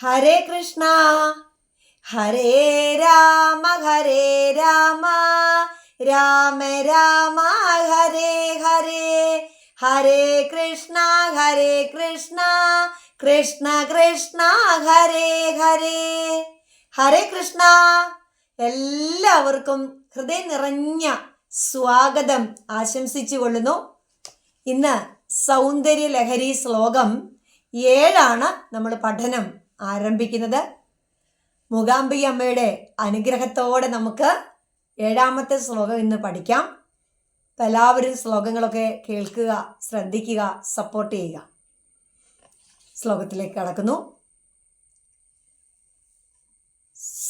ഹരേ കൃഷ്ണ. ഹരേ രാമ ഹരേ രാമ. രാമ രാമ ഹരേ ഹരേ. ഹരേ കൃഷ്ണ ഹരേ കൃഷ്ണ. കൃഷ്ണ കൃഷ്ണ ഹരേ ഹരേ. ഹരേ കൃഷ്ണ. എല്ലാവർക്കും ഹൃദയം നിറഞ്ഞ സ്വാഗതം ആശംസിച്ചു കൊള്ളുന്നു. ഇന്ന് സൗന്ദര്യ ലഹരി ശ്ലോകം ഏഴാണ് നമ്മൾ പഠനം. ആരംഭിക്കുന്നത്? മൂകാംബി അമ്മയുടെ അനുഗ്രഹത്തോടെ നമുക്ക് ഏഴാമത്തെ ശ്ലോകം ഇന്ന് പഠിക്കാം. എല്ലാവരും ശ്ലോകങ്ങളൊക്കെ കേൾക്കുക ശ്രദ്ധിക്കുക സപ്പോർട്ട് ചെയ്യുക. ശ്ലോകത്തിലേക്ക് കടക്കുന്നു.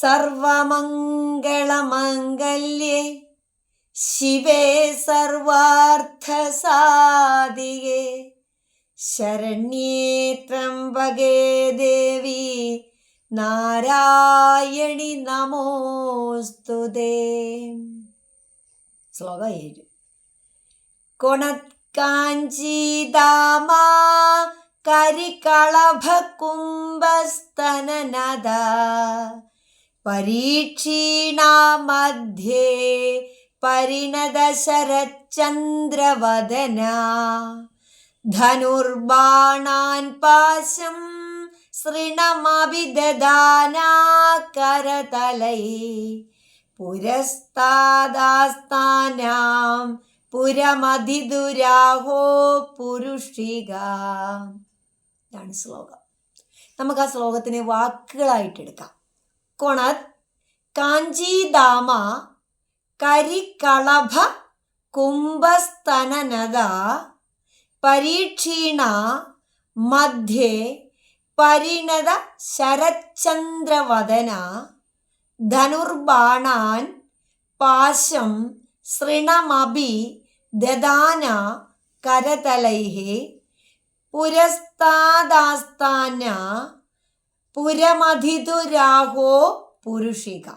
സർവമംഗളമംഗല്യേ ശിവേ സർവാർത്ഥസാധികേ. ശരണ്യേ ത്രംബകേ ദേവി. നാരായണി നമോസ്തുതേ ശ്ലോക ഏഴ്. കൊണത്കാഞ്ചീദാമ കരികളഭകുംഭസ്തനനദ. പരീക്ഷീണാമധ്യേ പരിണത ശരച്ചന്ദ്രവദന ധനുർബാണാൻ പാശം സൃണമഭിദാനാകരതലൈ പുരസ്താദാസ്ഥാനാം പുരമതിദുരാഹോ പുരുഷിക. ഇതാണ് ശ്ലോകം. നമുക്ക് ആ ശ്ലോകത്തിനെ വാക്കുകളായിട്ട് എടുക്കാം. കൊണത് കാഞ്ചീദാമ കരികളഭ കുംഭസ്തനനദ പരീക്ഷീണ മധ്യേ പരിണത ശരച്ചന്ദ്രവദന ധനുർബാണാൻ പാശം സൃണമഭി ദദാന കരതലൈः പുരസ്താദാസ്ഥാന പുരമധിതുരാഹോ പുരുഷിക.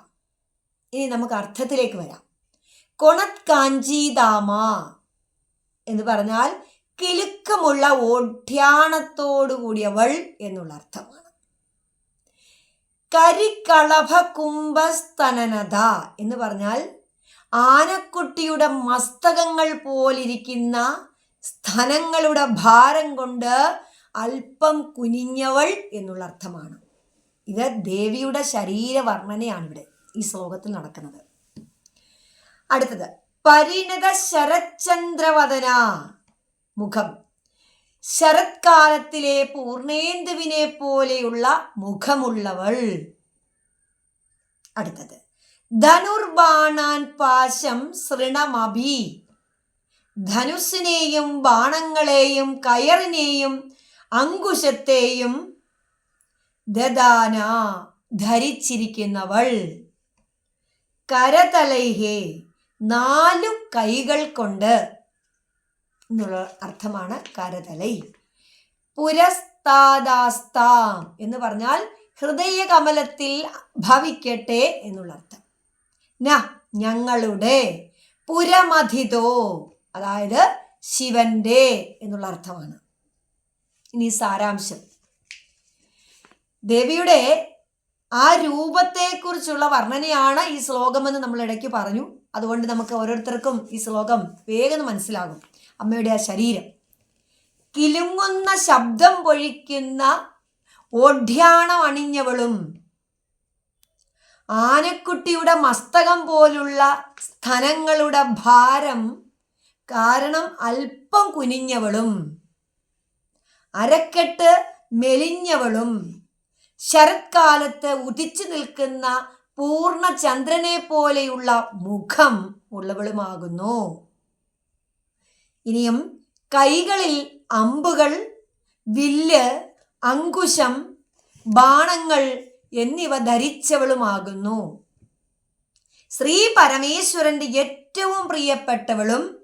ഇനി നമുക്ക് അർത്ഥത്തിലേക്ക് വരാം. കൊണത് കാഞ്ചീദാമ എന്ന് പറഞ്ഞാൽ കിലുക്കമുള്ള ഓഢ്യാണത്തോടു കൂടിയവൾ എന്നുള്ള അർത്ഥമാണ്. കരിക്കളഭ കുംഭസ്തനനത എന്ന് പറഞ്ഞാൽ ആനക്കുട്ടിയുടെ മസ്തകങ്ങൾ പോലിരിക്കുന്ന സ്ഥനങ്ങളുടെ ഭാരം കൊണ്ട് അല്പം കുനിഞ്ഞവൾ എന്നുള്ള അർത്ഥമാണ്. ഇത് ദേവിയുടെ ശരീരവർണനയാണ് ഇവിടെ ഈ ശ്ലോകത്തിൽ നടക്കുന്നത്. അടുത്തത് പരിണത ശരച്ചന്ദ്രവദന മുഖം. ശരത്കാലത്തിലെ പൂർണേന്ദുവിനെ പോലെയുള്ള മുഖമുള്ളവൾ. അടുത്തത്. ധനുർബാണാൻ പാശം സൃണമഭി. ധനുസ്സിനെയും ബാണങ്ങളെയും കയറിനെയും അങ്കുശത്തെയും ദദാന ധരിച്ചിരിക്കുന്നവൾ. കരതലൈഹേ നാലു കൈകൾ കൊണ്ട് എന്നുള്ള അർത്ഥമാണ് കരതലൈ. പുരസ്താദാസ്താം എന്ന് പറഞ്ഞാൽ ഹൃദയ കമലത്തിൽ ഭവിക്കട്ടെ എന്നുള്ള അർത്ഥം. ന ഞങ്ങളുടെ പുരമധിതോ അതായത് ശിവന്റെ എന്നുള്ള അർത്ഥമാണ്. ഇനി സാരാംശം. ദേവിയുടെ ആ രൂപത്തെക്കുറിച്ചുള്ള വർണനയാണ് ഈ ശ്ലോകമെന്ന് നമ്മൾ ഇടയ്ക്ക് പറഞ്ഞു. അതുകൊണ്ട് നമുക്ക് ഓരോരുത്തർക്കും ഈ ശ്ലോകം വേഗം മനസ്സിലാകും. അമ്മയുടെ ആ ശരീരം. കിലുങ്ങുന്ന ശബ്ദം പൊഴിക്കുന്ന ഓഢ്യാണം അണിഞ്ഞവളും ആനക്കുട്ടിയുടെ മസ്തകം പോലുള്ള സ്ഥലങ്ങളുടെ ഭാരം കാരണം അല്പം കുനിഞ്ഞവളും അരക്കെട്ട് മെലിഞ്ഞവളും ശരത്കാലത്ത് ഉദിച്ചു നിൽക്കുന്ന പൂർണ ചന്ദ്രനെ പോലെയുള്ള മുഖം ഉള്ളവളുമാകുന്നു. ഇനിയും കൈകളിൽ അമ്പുകൾ വില്ല് അങ്കുശം ബാണങ്ങൾ എന്നിവ ധരിച്ചവളുമാകുന്നു. ശ്രീ പരമേശ്വരന്റെ ഏറ്റവും പ്രിയപ്പെട്ടവളും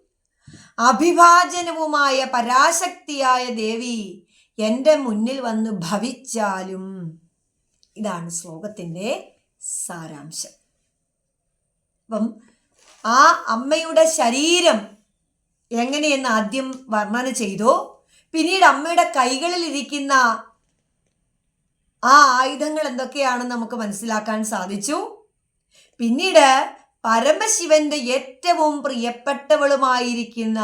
അഭിഭാജനവുമായ പരാശക്തിയായ ദേവി എന്റെ മുന്നിൽ വന്ന് ഭവിച്ചാലും. ഇതാണ് ശ്ലോകത്തിന്റെ സാരാംശം. അപ്പം ആ അമ്മയുടെ ശരീരം എങ്ങനെയെന്ന് ആദ്യം വർണന ചെയ്തു. പിന്നീട് അമ്മയുടെ കൈകളിൽ ഇരിക്കുന്ന ആ ആയുധങ്ങൾ എന്തൊക്കെയാണെന്ന് നമുക്ക് മനസ്സിലാക്കാൻ സാധിച്ചു. പിന്നീട് പരമശിവന്റെ ഏറ്റവും പ്രിയപ്പെട്ടവളുമായിരിക്കുന്ന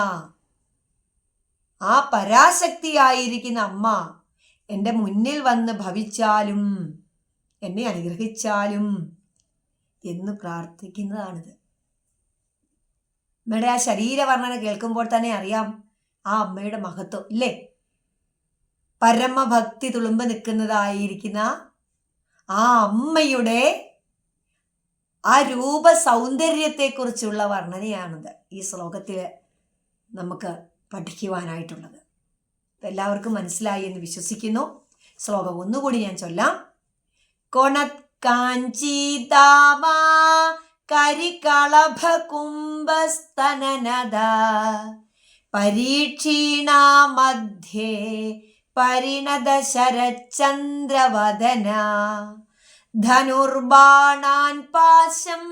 ആ പരാശക്തിയായിരിക്കുന്ന അമ്മ എന്റെ മുന്നിൽ വന്ന് ഭവിച്ചാലും എന്നെ അനുഗ്രഹിച്ചാലും എന്ന് പ്രാർത്ഥിക്കുന്നതാണിത്. അമ്മയുടെ ആ ശരീരവർണന കേൾക്കുമ്പോൾ തന്നെ അറിയാം ആ അമ്മയുടെ മഹത്വം ഇല്ലേ? പരമഭക്തി തുളുമ്പ് നിൽക്കുന്നതായിരിക്കുന്ന ആ അമ്മയുടെ ആ രൂപ സൗന്ദര്യത്തെക്കുറിച്ചുള്ള വർണനയാണിത് ഈ ശ്ലോകത്തിൽ നമുക്ക് പഠിക്കുവാനായിട്ടുള്ളത്. എല്ലാവർക്കും മനസ്സിലായി എന്ന് വിശ്വസിക്കുന്നു. ശ്ലോകം ഒന്നുകൂടി ഞാൻ ചൊല്ലാം. കൊണത്കാഞ്ചീതാമാ കരികളഭകുംഭസ്തനനദ. പരീക്ഷീണാമധ്യേ പരിണത ശരചന്ദ്രവദന ധനുർബാണാൻ പാശം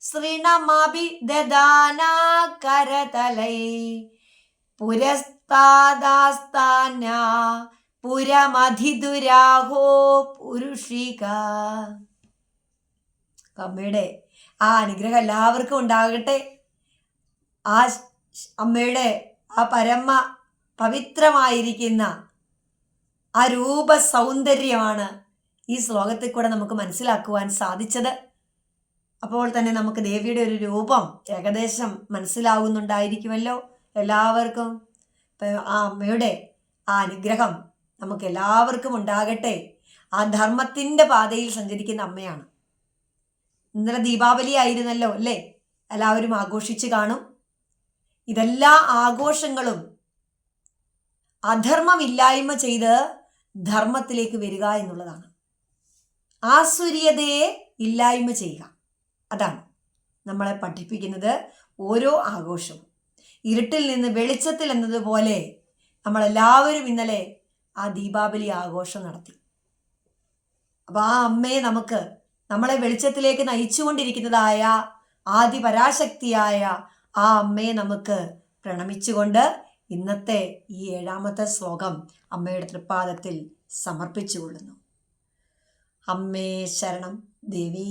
സൃണമഭി ദദാനാ കരതലൈ പുരസ്താദാസ്താന പുരമധിദുരാഹോ പുരുഷിക. അമ്മയുടെ ആ അനുഗ്രഹം എല്ലാവർക്കും ഉണ്ടാകട്ടെ. ആ അമ്മയുടെ ആ പരമ പവിത്രമായിരിക്കുന്ന ആ രൂപ സൗന്ദര്യമാണ് ഈ ശ്ലോകത്തിൽ കൂടെ നമുക്ക് മനസ്സിലാക്കുവാൻ സാധിച്ചത്. അപ്പോൾ തന്നെ നമുക്ക് ദേവിയുടെ ഒരു രൂപം ഏകദേശം മനസ്സിലാകുന്നുണ്ടായിരിക്കുമല്ലോ എല്ലാവർക്കും ആ അമ്മയുടെ ആ അനുഗ്രഹം നമുക്ക് എല്ലാവർക്കും ഉണ്ടാകട്ടെ. ആ ധർമ്മത്തിന്റെ പാതയിൽ സഞ്ചരിക്കുന്ന അമ്മയാണ്. ഇന്നലെ ദീപാവലി ആയിരുന്നല്ലോ അല്ലേ? എല്ലാവരും ആഘോഷിച്ച് കാണും. ഇതെല്ലാ ആഘോഷങ്ങളും അധർമ്മമില്ലായ്മ ചെയ്ത് ധർമ്മത്തിലേക്ക് വരിക എന്നുള്ളതാണ്. ആസുര്യതയെ ഇല്ലായ്മ ചെയ്യുക. അതാണ് നമ്മളെ പഠിപ്പിക്കുന്നത് ഓരോ ആഘോഷവും. ഇരുട്ടിൽ നിന്ന് വെളിച്ചത്തിൽ എന്നതുപോലെ നമ്മളെല്ലാവരും ഇന്നലെ ആ ദീപാവലി ആഘോഷം നടത്തി. അപ്പോൾ ആ അമ്മയെ നമുക്ക് നമ്മളെ വെളിച്ചത്തിലേക്ക് നയിച്ചുകൊണ്ടിരിക്കുന്നതായ ആദി പരാശക്തിയായ ആ അമ്മയെ നമുക്ക് പ്രണമിച്ചുകൊണ്ട് ഇന്നത്തെ ഈ ഏഴാമത്തെ ശ്ലോകം അമ്മയുടെ തൃപ്പാദത്തിൽ സമർപ്പിച്ചുകൊള്ളുന്നു. അമ്മേ ശരണം ദേവീ